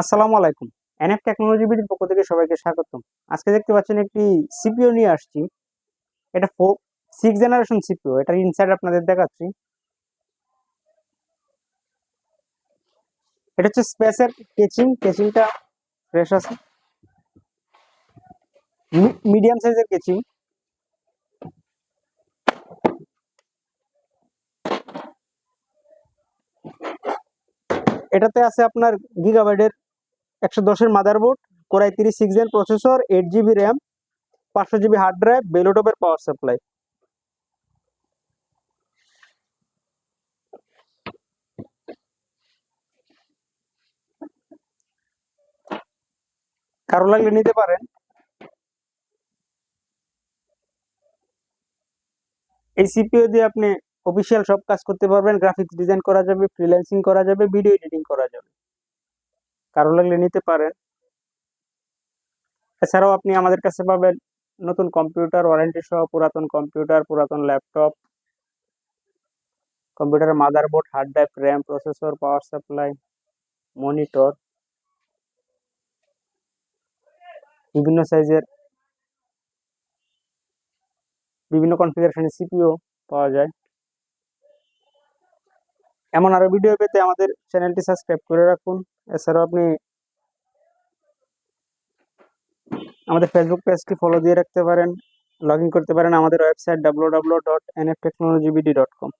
আসসালামু আলাইকুম। NF technology বিডির পক্ষ থেকে সবাইকে স্বাগতম। আজকে দেখতে পাচ্ছেন একটি সিপিও নিয়ে আসছি। এটা ফোর সিক্স জেনারেশন সিপিও এটার ইনসাইড আপনাদের দেখাচ্ছি। এটা হচ্ছে স্পেসের কেচিং কেচিংটা ফ্রেশ আছে। মিডিয়াম সাইজের কেচিং এটাতে আছে আপনার গিগাবাইটের একশো দশের মাদারবোর্ড, কোরাই তিরিশ six gen processor eight GB RAM পাঁচশো জিবি হার্ড ড্রাইভ বেলোটপের পাওয়ার সাপ্লাই কারও লাগলে নিতে পারেন। এই সিপিও দিয়ে আপনি অফিসিয়াল সব কাজ করতে পারবেন গ্রাফিক্স ডিজাইন করা যাবে ফ্রিল্যান্সিং করা যাবে ভিডিও এডিটিং করা যাবে। কারও লাগলে নিতে পারেন। এছাড়াও আপনি আমাদের কাছে পাবেন নতুন কম্পিউটার ওয়ারেন্টি সহ পুরাতন কম্পিউটার, পুরাতন ল্যাপটপ, কম্পিউটারের motherboard, hard drive, RAM, processor, power supply, monitor, বিভিন্ন সাইজের, বিভিন্ন কনফিগারেশনের সিপিও পাওয়া যায়। এমন আরও ভিডিও পেতে আমাদের চ্যানেলটি সাবস্ক্রাইব করে রাখুন। এছাড়াও আপনি আমাদের ফেসবুক পেজটি ফলো দিয়ে রাখতে পারেন লগ ইন করতে পারেন আমাদের website W W dot N F technology BD dot com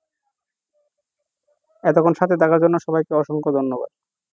এতক্ষণ সাথে থাকার জন্য সবাইকে অসংখ্য ধন্যবাদ।